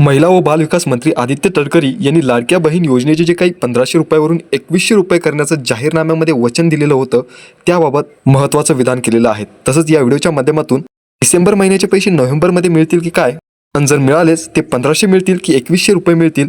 महिला व बालविकास मंत्री आदित्य तडकरी यांनी लाडक्या बहीण योजनेचे जे काही पंधराशे रुपयावरून एकवीसशे रुपये करण्याचं जाहीरनाम्यामध्ये वचन दिलेलं होतं त्याबाबत महत्त्वाचं विधान केलेलं आहे. तसंच या व्हिडिओच्या माध्यमातून डिसेंबर महिन्याचे पैसे नोव्हेंबरमध्ये मिळतील की काय? आणि जर मिळालेच ते पंधराशे मिळतील की एकवीसशे रुपये मिळतील?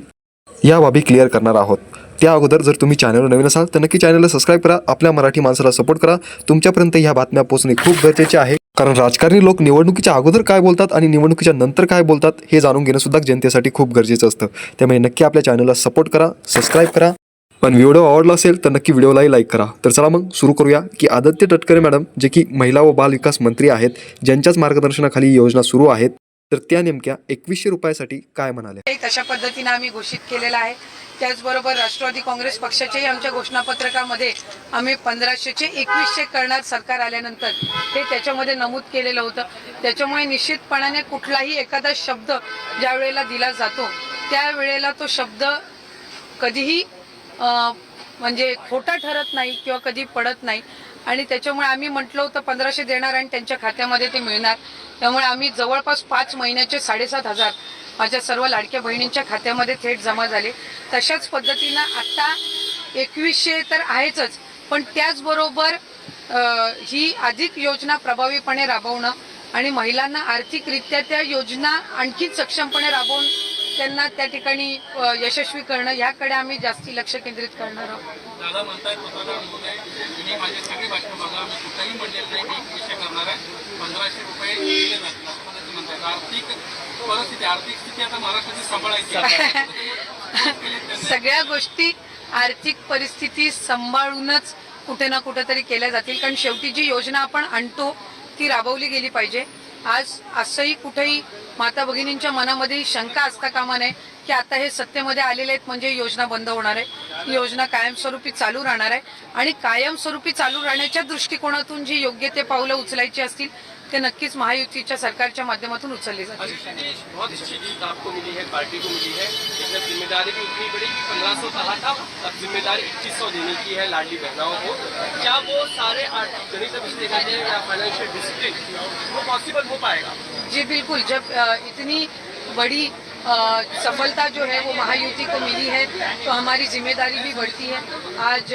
या बाबी क्लिअर करणार आहोत. त्या अगोदर जर तुम्ही चॅनलवर नवीन असाल तर नक्की चॅनलला सबस्क्राईब करा आपल्या मराठी माणसाला सपोर्ट करा. तुमच्यापर्यंत ह्या बातम्या पोहोचणे खूप गरजेचे आहे. कारण राजकारणी लोक निवडणुकीच्या अगोदर काय बोलतात आणि निवडणुकीच्या नंतर काय बोलतात हे जाणून घेणंसुद्धा जनतेसाठी खूप गरजेचं असतं. त्यामुळे नक्की आपल्या चॅनलला सपोर्ट करा सबस्क्राईब करा. पण व्हिडिओ आवडला असेल तर नक्की व्हिडिओलाही लाईक करा. तर चला मग सुरू करूया की आदित्य तटकरे मॅडम जे की महिला व बाल विकास मंत्री आहेत ज्यांच्याच मार्गदर्शनाखाली योजना सुरू आहेत. तर त्या नेमक्या एकवीसशे रुपयासाठी काय म्हणाले? तशा पद्धतीने आम्ही घोषित केलेला आहे. त्याचबरोबर राष्ट्रवादी काँग्रेस पक्षाच्याही आमच्या घोषणापत्रकामध्ये आम्ही पंधराशेचे एकवीसशे करणार सरकार आल्यानंतर हे त्याच्यामध्ये नमूद केलेलं होतं. त्याच्यामुळे निश्चितपणाने कुठलाही एखादा शब्द ज्या वेळेला दिला जातो त्यावेळेला तो शब्द कधीही म्हणजे खोटा ठरत नाही किंवा कधी पडत नाही. आणि त्याच्यामुळे आम्ही म्हटलं होतं पंधराशे देणार आणि त्यांच्या खात्यामध्ये ते मिळणार. त्यामुळे आम्ही जवळपास पाच महिन्याचे साडेसात हजार माझ्या सर्व लाडक्या बहिणींच्या खात्यामध्ये थेट जमा झाले. तशाच पद्धतीनं आत्ता एकवीसशे तर आहेचच पण त्याचबरोबर ही अधिक योजना प्रभावीपणे राबवणं आणि महिलांना आर्थिकरित्या त्या योजना आणखी सक्षमपणे राबवून त्यांना त्या ठिकाणी यशस्वी करणं याकडे आम्ही जास्ती लक्ष केंद्रित करणार आहोत. दादा म्हणतायत पत्रकार महोदय मी माझे सगळे भाषण बघा. मी कुठेही म्हणलेलं नाही की एक विषय करणार आहे. पंधराशे रुपये दिले जातील असं पद्धतीने म्हणतायत आर्थिक परिस्थिती आर्थिक स्थिती आता महाराष्ट्राची सांभाळायची आहे. सगळ्या गोष्टी आर्थिक परिस्थिती सांभाळूनच कुठे ना कुठेतरी केल्या जातील. कारण शेवटी जी योजना आपण आणतो ती राबवली गेली पाहिजे. आज असंही कुठेही माता भगिनींच्या मनामध्ये शंका असता कामा नये की आता हे सत्तेमध्ये आलेले आहेत म्हणजे योजना बंद होणार आहे. ही योजना कायमस्वरूपी चालू राहणार आहे. आणि कायमस्वरूपी चालू राहण्याच्या दृष्टिकोनातून जी योग्य ते पावलं उचलायची असतील ते नक्कीच महायुतीच्या सरकार माध्यमातून उचलली बहुत अच्छी जीत आपको मिली है पार्टी को मिली है। इसमें ज़िम्मेदारी भी उतनी बड़ी पंद्रह सौ कहा था अब ज़िम्मेदारी इक्कीस सौ देने की है लाडली बहनाओं को। क्या वो सारे आर्थिक गणित देखा जाए या फाइनेंशियल डिसिप्लिन वो पॉसिबल हो पाएगा? जी बिल्कुल। जब इतनी बड़ी सफलता जो है वो महायुति को मिली है तो हमारी ज़िम्मेदारी भी बढ़ती है। आज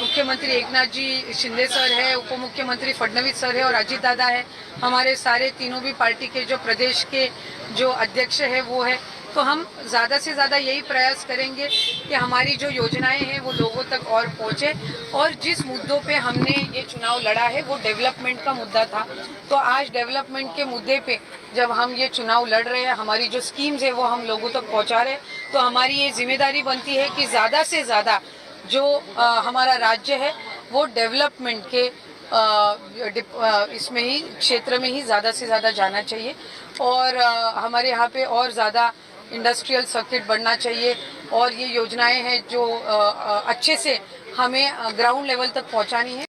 मुख्यमंत्री एकनाथ जी शिंदे सर है उप मुख्यमंत्री फडणवीस सर है और अजीत दादा है। हमारे सारे तीनों भी पार्टी के जो प्रदेश के जो अध्यक्ष है वो है। तो हम ज़्यादा से ज़्यादा यही प्रयास करेंगे कि हमारी जो योजनाएँ हैं वो लोगों तक और पहुँचे। और जिस मुद्दों पे हमने ये चुनाव लड़ा है वो डेवलपमेंट का मुद्दा था। तो आज डेवलपमेंट के मुद्दे पे जब हम ये चुनाव लड़ रहे हैं हमारी जो स्कीम्स है वो हम लोगों तक पहुँचा रहे हैं। तो हमारी ये ज़िम्मेदारी बनती है कि ज़्यादा से ज़्यादा जो अ, हमारा राज्य है वो डेवलपमेंट के डिप- इसमें ही क्षेत्र में ही ज़्यादा से ज़्यादा जाना चाहिए। और अ, हमारे यहाँ पे और ज़्यादा इंडस्ट्रियल सर्किट बढ़ना चाहिए और ये योजनाएं हैं जो अच्छे से हमें ग्राउंड लेवल तक पहुंचानी है।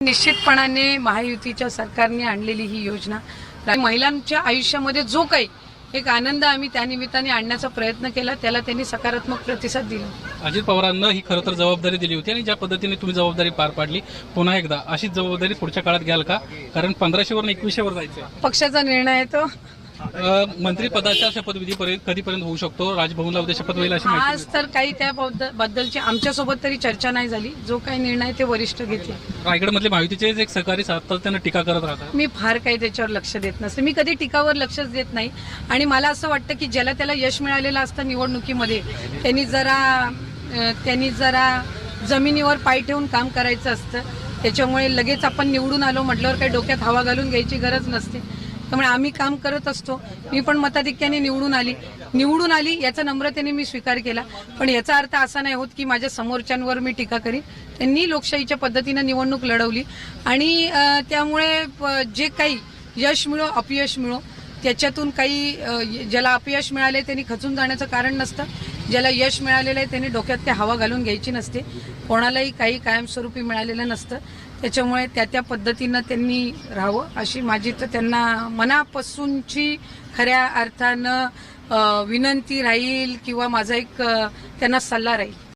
निश्चितपणाने महायुतीच्या सरकारने आणलेली ही योजना महिलांच्या आयुष्यामध्ये जो काही एक आनंद आम्ही त्या निमित्ताने आणण्याचा प्रयत्न केला त्याला त्यांनी सकारात्मक प्रतिसाद दिला. अजित पवारांना ही खरं तर जबाबदारी दिली होती आणि ज्या पद्धतीने तुम्ही जबाबदारी पार पाडली पुन्हा एकदा अशीच जबाबदारी पुढच्या काळात घ्याल का? कारण पंधराशेवरून एकवीसशेवर जायचं पक्षाचा निर्णय आहे तो. मंत्रीपदाच्या शपथविधी पर्यंत कधीपर्यंत होऊ शकतो? राजभवनला उद्या शपथ होईल अशी आज तर काही त्या बद्द- बद्दलची आमच्यासोबत तरी चर्चा नाही झाली. जो काही निर्णय ते वरिष्ठ घेतील. रायगडमधले महायुतीचे जे एक सहकारी सातत्यानं टीका करत राहतात. मी फार काही त्याच्यावर लक्ष देत नसते. मी कधी टीकावर लक्षच देत नाही. आणि मला असं वाटतं की ज्याला त्याला यश मिळालेलं असतं निवडणुकीमध्ये त्यांनी जरा त्यांनी जरा जमिनीवर पाय ठेवून काम करायचं असतं. त्याच्यामुळे लगेच आपण निवडून आलो म्हटल्यावर काही डोक्यात हवा घालून घ्यायची गरज नसते. त्यामुळे आम्ही काम करत असतो. मी पण मताधिक्याने निवडून आली. निवडून आली याचा नम्रतेने मी स्वीकार केला. पण याचा अर्थ असा नाही होत की माझ्या समोरच्यांवर मी टीका करीन. त्यांनी लोकशाहीच्या पद्धतीनं निवडणूक लढवली. आणि त्यामुळे प- जे काही यश मिळो अपयश मिळो त्याच्यातून काही ज्याला अपयश मिळाले त्यांनी खचून जाण्याचं कारण नसतं. ज्याला यश मिळालेलं आहे त्यांनी डोक्यात ते हवा घालून घ्यायची नसते. कोणालाही काही कायमस्वरूपी मिळालेलं नसतं. त्याच्यामुळे त्या त्या पद्धतीनं त्यांनी राहावं अशी माझी तर त्यांना मनापासूनची खऱ्या अर्थानं विनंती राहील किंवा माझा एक त्यांना सल्ला राहील.